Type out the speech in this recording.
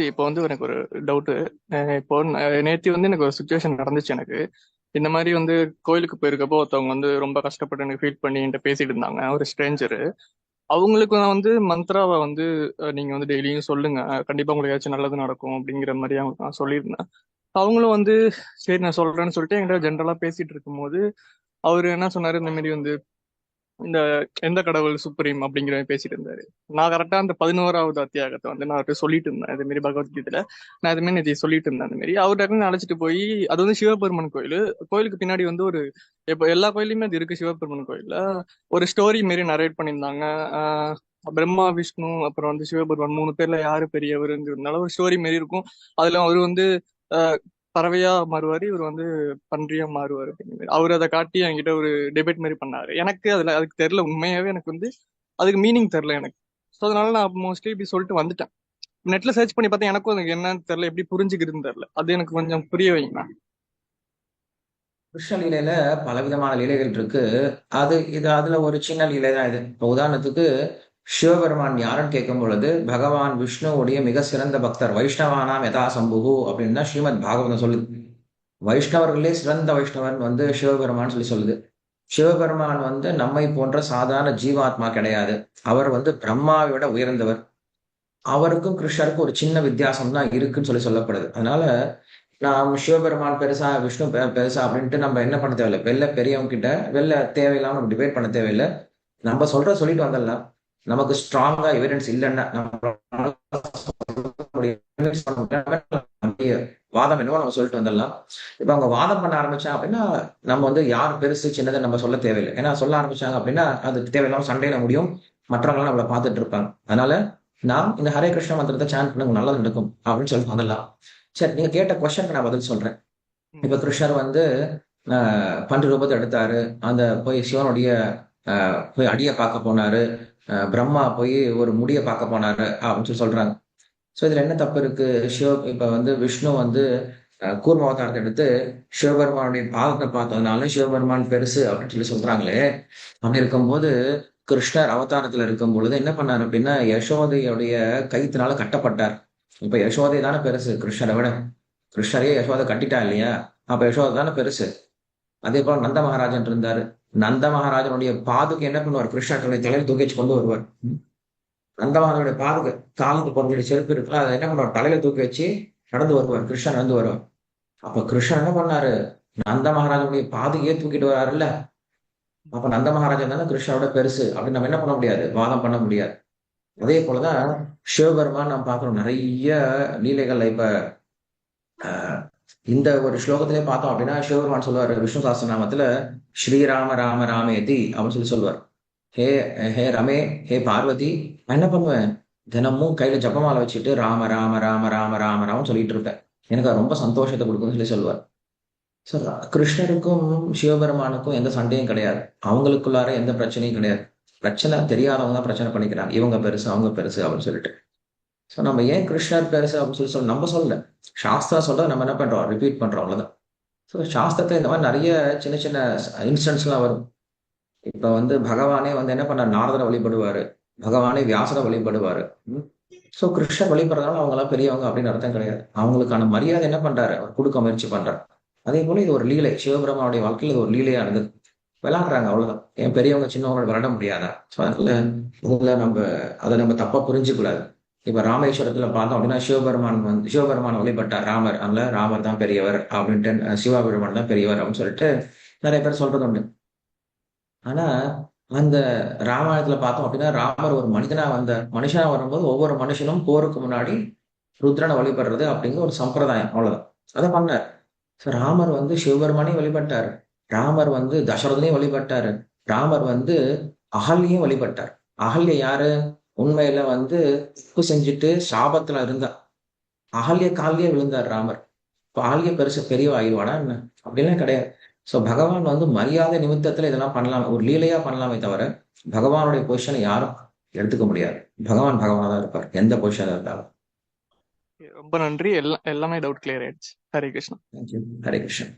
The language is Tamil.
நேத்தி இப்போ வந்து எனக்கு ஒரு டவுட்டு இப்போ நேத்தி வந்து எனக்கு ஒரு சுச்சுவேஷன் நடந்துச்சு எனக்கு. இந்த மாதிரி வந்து கோயிலுக்கு போயிருக்கப்போ ஒருத்தவங்க வந்து ரொம்ப கஷ்டப்பட்டு எனக்கு ஃபீல் பண்ணி என்கிட்ட பேசிட்டு இருந்தாங்க. ஒரு ஸ்ட்ரேஞ்சரு அவங்களுக்கு நான் வந்து மந்த்ராவை வந்து நீங்க வந்து டெய்லியும் சொல்லுங்க. கண்டிப்பா உங்களுக்கு ஏதாச்சும் நல்லது நடக்கும் அப்படிங்கிற மாதிரி அவங்க நான் சொல்லியிருந்தேன். அவங்களும் வந்து சரி நான் சொல்றேன்னு சொல்லிட்டு என்கிட்ட ஜென்ரலா பேசிட்டு இருக்கும்போது அவரு என்ன சொன்னாரு? இந்த மாதிரி வந்து இந்த எந்த கடவுள் சுப்ரீம் அப்படிங்கிற பேசிட்டு இருந்தாரு. நான் கரெக்டா அந்த பதினோராவது அத்தியாகத்தை வந்து நான் அவர்கிட்ட சொல்லிட்டு இருந்தேன். இது மாதிரி பகவத்கீதையில நான் இது மாதிரி சொல்லிட்டு இருந்தேன் அந்த மாதிரி அவர்கிட்ட அழைச்சிட்டு போய் அது வந்து சிவபெருமன் கோயில். கோயிலுக்கு பின்னாடி வந்து ஒரு இப்போ எல்லா கோயிலுமே அது இருக்கு சிவபெருமன் கோயில்ல. ஒரு ஸ்டோரி மாரி நரேட் பண்ணியிருந்தாங்க. ஆஹ் பிரம்மா விஷ்ணு அப்புறம் வந்து சிவபெருமன் மூணு பேர்ல யாரு பெரியவருங்கிறதுனால ஒரு ஸ்டோரி மாரி இருக்கும். அதுல அவர் வந்து ஆஹ் பறவையா மாறுவாரு இவர் வந்து பன்றியா மாறுவாரு அப்படிங்கிற அவர் அதை காட்டி என்கிட்ட ஒரு டிபேட் மாதிரி பண்ணாரு. எனக்கு அதுல அதுக்கு தெரியல உண்மையாவே எனக்கு வந்து அதுக்கு மீனிங் தெரியல எனக்கு. ஸோ அதனால நான் மோஸ்ட்லி இப்படி சொல்லிட்டு வந்துட்டேன். நெட்ல சர்ச் பண்ணி பார்த்தா எனக்கும் அதுக்கு என்னன்னு தெரியல எப்படி புரிஞ்சுக்கிறதுன்னு தெரியல. அது எனக்கு கொஞ்சம் புரிய வைங்க புருஷ லீலையில பலவிதமான லீலைகள் இருக்கு. அது இது அதுல ஒரு சின்ன லீலை தான் இது. இப்போ உதாரணத்துக்கு சிவபெருமான் யாருன்னு கேட்கும் பொழுது பகவான் விஷ்ணுவுடைய மிக சிறந்த பக்தர். வைஷ்ணவானாம் யதா சம்புகு அப்படின்னு தான் ஸ்ரீமத் பாகவதம் சொல்லுது. வைஷ்ணவர்களே சிறந்த வைஷ்ணவன் வந்து சிவபெருமான் சொல்லி சொல்லுது. சிவபெருமான் வந்து நம்மை போன்ற சாதாரண ஜீவாத்மா கிடையாது. அவர் வந்து பிரம்மாவை விட உயர்ந்தவர். அவருக்கும் கிருஷ்ணருக்கும் ஒரு சின்ன வித்தியாசம் தான் இருக்குன்னு சொல்லி சொல்லப்படுது. அதனால நாம் சிவபெருமான் பெருசா விஷ்ணு பெ- பெருசா அப்படின்ட்டு நம்ம என்ன பண்ண தேவையில்லை. வெளில பெரியவங்க கிட்ட வெளில தேவையில்லாம நம்ம டிபேட் பண்ண தேவையில்லை. நம்ம சொல்ற சொல்லிட்டு வந்துடலாம். நமக்கு ஸ்ட்ராங்கா எவிடன்ஸ் இல்லைன்னா வாதம் என்னவோ நம்ம சொல்லிட்டு வந்துடலாம். இப்ப அவங்க வாதம் பண்ண ஆரம்பிச்சா அப்படின்னா நம்ம வந்து யார் பெருசு சின்னதை நம்ம சொல்ல தேவையில்லை. ஏன்னா சொல்ல ஆரம்பிச்சாங்க அப்படின்னா அது தேவையில்லாம சண்டையில முடியும். மற்றவங்க நம்மளை பார்த்துட்டு இருப்பாங்க. அதனால நாம் இந்த ஹரே கிருஷ்ண மந்திரத்தை சாண்ட் பண்ணுங்க நல்லது நடக்கும். அப்படின்னு சொல்லிட்டு வந்துடலாம். சரி நீங்க கேட்ட கொஸ்டனுக்கு நான் பதில் சொல்றேன். இப்ப கிருஷ்ணர் வந்து பன்று ரூபத்தை எடுத்தாரு. அந்த போய் சிவனுடைய போய் அடியை பார்க்க போனாரு. பிரம்மா போய் ஒரு முடியை பார்க்க போனாரு அப்படின்னு சொல்லி சொல்றாங்க. ஸோ இதுல என்ன தப்பு இருக்கு? சிவ இப்ப வந்து விஷ்ணு வந்து ஆஹ், எடுத்து சிவபெருமானுடைய பாகத்தை பார்த்ததுனால சிவபெருமான் பெருசு அப்படின்னு சொல்லி சொல்றாங்களே. அப்படி இருக்கும்போது கிருஷ்ணர் அவதாரத்துல இருக்கும் பொழுது என்ன பண்ணார் அப்படின்னா யசோதையுடைய கைத்தினால கட்டப்பட்டார். இப்ப யசோதை தானே பெருசு கிருஷ்ணரை விட. கிருஷ்ணரையே யசோதை கட்டிட்டா இல்லையா? அப்ப யசோதை தானே பெருசு. அதே போல நந்த மகாராஜன் இருந்தாரு. நந்த மகாராஜனுடைய பாதுக்கு என்ன பண்ணுவார்? கிருஷ்ணனுடைய தலையில் தூக்கிச்சு கொண்டு வருவார். நந்த மகாராஜனுடைய பாதுகை காலுக்கு போடக்கூடிய செருப்பு இருக்குல்ல அதை என்ன பண்ணுவார்? தலையில தூக்கி வச்சு நடந்து வருவார் கிருஷ்ணன் நடந்து வருவார். அப்ப கிருஷ்ணன் என்ன பண்ணாரு? நந்த மகாராஜனுடைய பாதுகையே தூக்கிட்டு வராருல்ல. அப்ப நந்த மகாராஜன் தானே கிருஷ்ணனோட பெருசு. அப்படின்னு நம்ம என்ன பண்ண முடியாது? வாதம் பண்ண முடியாது. அதே போலதான் சிவபெருமான் நம்ம பாக்குறோம் நிறைய லீலைகள்ல இப்ப இந்த ஒரு ஸ்லோகத்திலே பார்த்தோம் அப்படின்னா சிவபெருமான் சொல்லுவார் விஷ்ணு சாஸ்திரநாமத்துல ஸ்ரீராம ராம ராமேதி அப்படின்னு சொல்லி சொல்லுவார் ஹே ஹே ரமே ஹே பார்வதி நான் என்ன பண்ணுவேன்? தினமும் கையில ஜபமாலை வச்சுட்டு ராம ராம ராம ராம ராம ராம சொல்லிட்டு இருப்பேன். எனக்கு அது ரொம்ப சந்தோஷத்தை கொடுக்கும்னு சொல்லி சொல்லுவார் ஸோ கிருஷ்ணருக்கும் சிவபெருமானுக்கும் எந்த சண்டையும் கிடையாது. அவங்களுக்குள்ளார எந்த பிரச்சனையும் கிடையாது. பிரச்சனை தெரியாதவங்க தான் பிரச்சனை பண்ணிக்கிறாங்க. இவங்க பெருசு அவங்க பெருசு அப்படின்னு சொல்லிட்டு. ஸோ நம்ம ஏன் கிருஷ்ணர் பெருசு அப்படின்னு சொல்லி நம்ம சொல்லல. சாஸ்திரா சொல்றது நம்ம என்ன பண்றோம்? ரிப்பீட் பண்றோம் அவ்வளவுதான். ஸோ சாஸ்திரத்துல இந்த மாதிரி நிறைய சின்ன சின்ன இன்ஸ்டன்ஸ்லாம் வரும். இப்ப வந்து பகவானே வந்து என்ன பண்ணார்? நாரதரை வழிபடுவாரு. பகவானே வியாசரை வழிபடுவாரு. ஸோ கிருஷ்ணர் வழிபடுறதுனால அவங்க எல்லாம் பெரியவங்க அப்படின்னு அர்த்தம் கிடையாது. அவங்களுக்கான மரியாதை என்ன பண்றாரு? அவர் கொடுக்க முயற்சி பண்றாரு. அதே போல இது ஒரு லீலை. சிவபெருமானுடைய வாழ்க்கையில் இது ஒரு லீலையா இருந்தது. விளாடுறாங்க அவ்வளவுதான். ஏன் பெரியவங்க சின்னவங்க விளாட முடியாதா? ஸோ அதனால இதுல நம்ம அதை நம்ம தப்பா புரிஞ்சுக்கூடாது இப்ப ராமேஸ்வரத்துல பார்த்தோம் அப்படின்னா சிவபெருமான் வந்து சிவபெருமான் வழிபட்டார். ராமர் அதனால ராமர் தான் பெரியவர் அப்படின்ட்டு சிவபெருமான் தான் பெரியவர் அப்படின்னு சொல்லிட்டு நிறைய பேர் சொல்றது உண்டு. ஆனா அந்த ராமாயணத்துல பார்த்தோம் அப்படின்னா ராமர் ஒரு மனிதனா வந்த மனுஷனா வரும்போது ஒவ்வொரு மனுஷனும் போருக்கு முன்னாடி ருத்ரனை வழிபடுறது அப்படிங்கிற ஒரு சம்பிரதாயம். அவ்வளவுதான். அதை பண்ணார். ஸோ ராமர் வந்து சிவபெருமானையும் வழிபட்டார். ராமர் வந்து தசரதனையும் வழிபட்டாரு. ராமர் வந்து அகல்யையும் வழிபட்டார். அகல்ய யாரு? உண்மையில வந்து தப்பு செஞ்சுட்டு சாபத்துல இருந்தா அகல்ய காலிலேயே விழுந்தார் ராமர். இப்போ அகல்ய பெருசு பெரியவ ஆயிடுவானா என்ன? அப்படிலாம் கிடையாது. ஸோ பகவான் வந்து மரியாதை நிமித்தத்துல இதெல்லாம் பண்ணலாம். ஒரு லீலையா பண்ணலாமே தவிர பகவானுடைய பொசிஷனை யாரும் எடுத்துக்க முடியாது. பகவான் பகவானா தான் இருப்பார். எந்த பொசிஷன்ல இருந்தாலும். ரொம்ப நன்றி. எல்லாம் எல்லாமே டவுட் கிளியர் ஆயிடுச்சு. Hare Krishna. Thank you Hare Krishnan